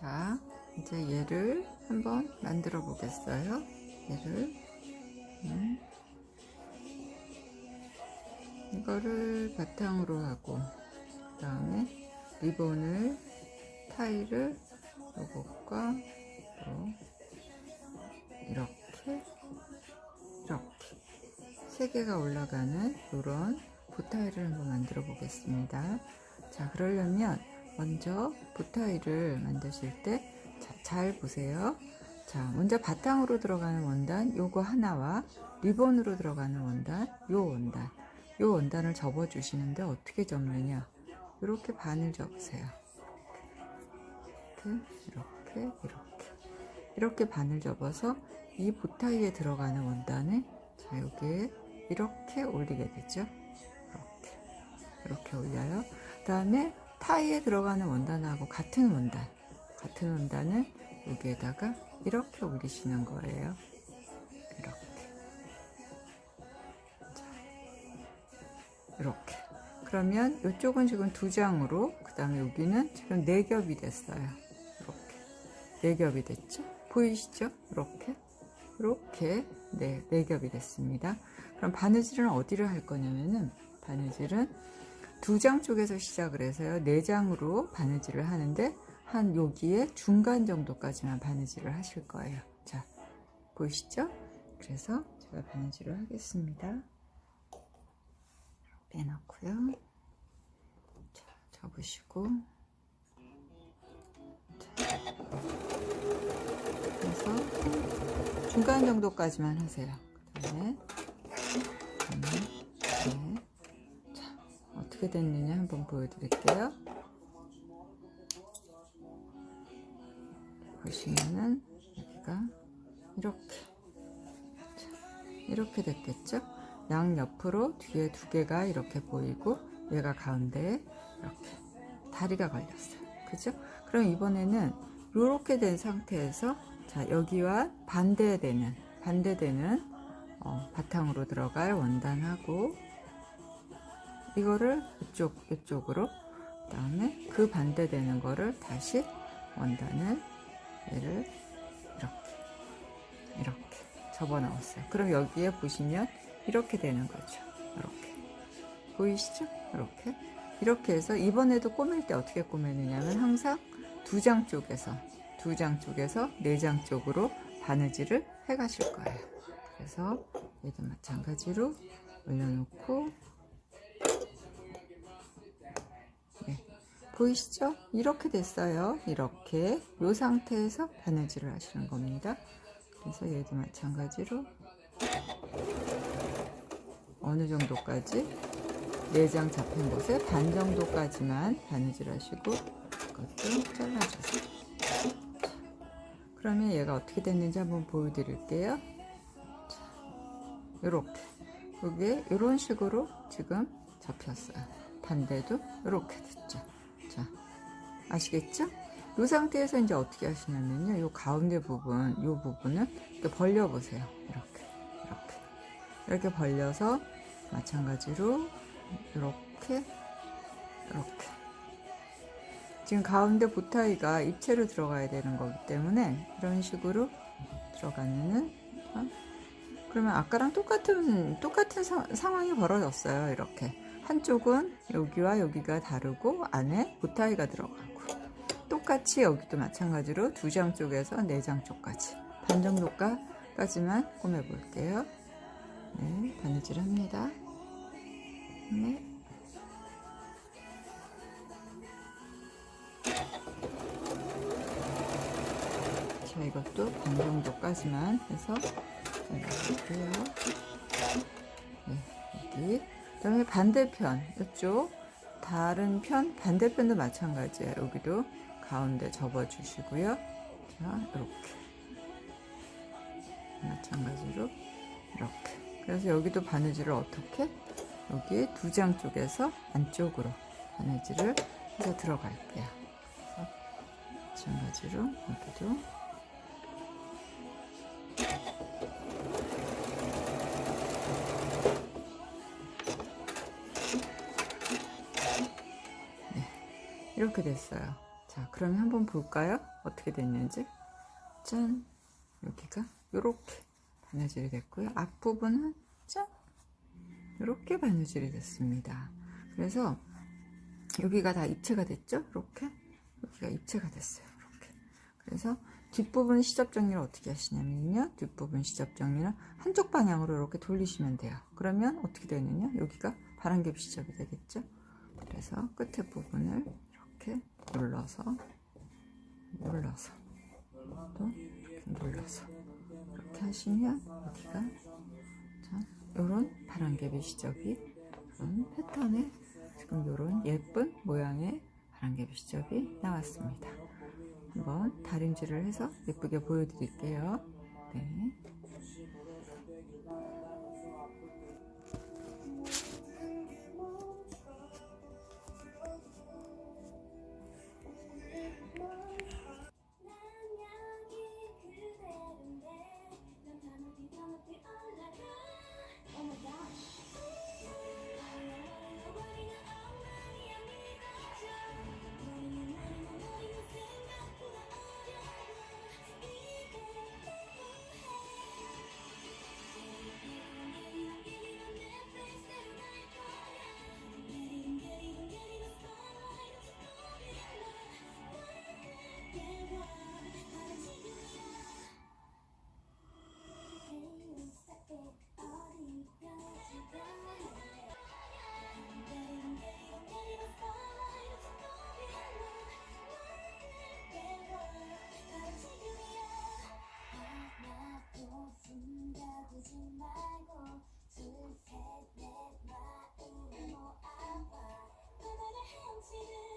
자, 이제 얘를 한번 만들어 보겠어요. 얘를. 음. 이거를 바탕으로 하고, 그 다음에 리본을, 타일을 요것과 또 이렇게, 이렇게 세 개가 올라가는 이런 보타일을 한번 만들어 보겠습니다. 자, 그러려면 먼저 보타일을 만드실 때 잘 보세요. 자, 먼저 바탕으로 들어가는 원단 요거 하나와 리본으로 들어가는 원단 요 원단 요 원단을 접어 주시는데 어떻게 접느냐 이렇게 반을 접으세요. 이렇게 이렇게 이렇게 이렇게 반을 접어서 이 보타이에 들어가는 원단을 자 여기에 이렇게 올리게 되죠. 이렇게 이렇게 올려요. 그 다음에 타이에 들어가는 원단하고 같은 원단 같은 원단을 여기에다가 이렇게 올리시는 거예요. 이렇게. 자, 이렇게. 그러면 이쪽은 지금 두 장으로, 그 다음에 여기는 지금 네 겹이 됐어요. 이렇게. 네 겹이 됐죠? 보이시죠? 이렇게. 이렇게, 네, 네 겹이 됐습니다. 그럼 바느질은 어디를 할 거냐면은, 바느질은 두 장 쪽에서 시작을 해서요. 네 장으로 바느질을 하는데, 한 여기에 중간 정도까지만 바느질을 하실 거예요. 자, 보이시죠? 그래서 제가 바느질을 하겠습니다. 빼놓고요. 자, 접으시고. 자, 그래서 중간 정도까지만 하세요. 그 다음에, 네. 자, 어떻게 됐느냐 한번 보여드릴게요. 보시면은 여기가 이렇게 자, 이렇게 됐겠죠? 양 옆으로 뒤에 두 개가 이렇게 보이고 얘가 가운데에 이렇게 다리가 걸렸어요. 그죠? 그럼 이번에는 이렇게 된 상태에서 자 여기와 반대되는 반대되는 어, 바탕으로 들어갈 원단하고 이거를 이쪽 이쪽으로 그 다음에 그 반대되는 거를 다시 원단을 얘를 이렇게 이렇게 접어 넣었어요. 그럼 여기에 보시면 이렇게 되는 거죠. 이렇게 보이시죠? 이렇게 이렇게 해서 이번에도 꾸밀 때 어떻게 꾸미느냐면 항상 두 장 쪽에서 두 장 쪽에서 네 장 쪽으로 바느질을 해 가실 거예요. 그래서 얘도 마찬가지로 올려놓고 보이시죠? 이렇게 됐어요. 이렇게 이 상태에서 바느질을 하시는 겁니다. 그래서 얘도 마찬가지로 어느 정도까지 내장 잡힌 곳에 반 정도까지만 바느질 하시고 이것도 잘라주세요. 그러면 얘가 어떻게 됐는지 한번 보여드릴게요. 이렇게 여기에 이런 식으로 지금 잡혔어요. 반대도 이렇게 됐죠. 자, 아시겠죠? 이 상태에서 이제 어떻게 하시냐면요. 이 가운데 부분, 이 부분을 이렇게 벌려보세요. 이렇게, 이렇게. 이렇게 벌려서 마찬가지로 이렇게, 이렇게. 지금 가운데 보타이가 입체로 들어가야 되는 거기 때문에 이런 식으로 들어가면은 어? 그러면 아까랑 똑같은 똑같은 사, 상황이 벌어졌어요. 이렇게. 한쪽은 여기와 여기가 다르고 안에 보타이가 들어가고 똑같이 여기도 마찬가지로 두 장 쪽에서 네 장 쪽까지 반 정도까지만 꾸며 볼게요. 네, 바느질 합니다. 네. 자, 이것도 반 정도까지만 해서 잘라주고요. 네, 여기. 그 다음에 반대편, 이쪽 다른 편, 반대편도 마찬가지예요. 여기도 가운데 접어주시고요. 자, 이렇게. 마찬가지로 이렇게. 그래서 여기도 바느질을 어떻게? 여기 두 장 쪽에서 안쪽으로 바느질을 해서 들어갈게요. 그래서 마찬가지로 여기도 이렇게 됐어요. 자, 그러면 한번 볼까요? 어떻게 됐는지. 짠. 여기가 이렇게 바느질이 됐고요. 앞부분은 짠. 이렇게 바느질이 됐습니다. 그래서 여기가 다 입체가 됐죠? 이렇게. 여기가 입체가 됐어요. 이렇게. 그래서 뒷부분 시접 정리를 어떻게 하시냐면요. 뒷부분 시접 정리는 한쪽 방향으로 이렇게 돌리시면 돼요. 그러면 어떻게 되느냐? 여기가 바람개비 시접이 되겠죠? 그래서 끝에 부분을 이렇게 눌러서 눌러서 또 이렇게 눌러서 이렇게 하시면 여기가 자, 요런 바람개비 시접이 이런 패턴의 지금 요런 예쁜 모양의 바람개비 시접이 나왔습니다. 한번 다림질을 해서 예쁘게 보여드릴게요. 네. see this.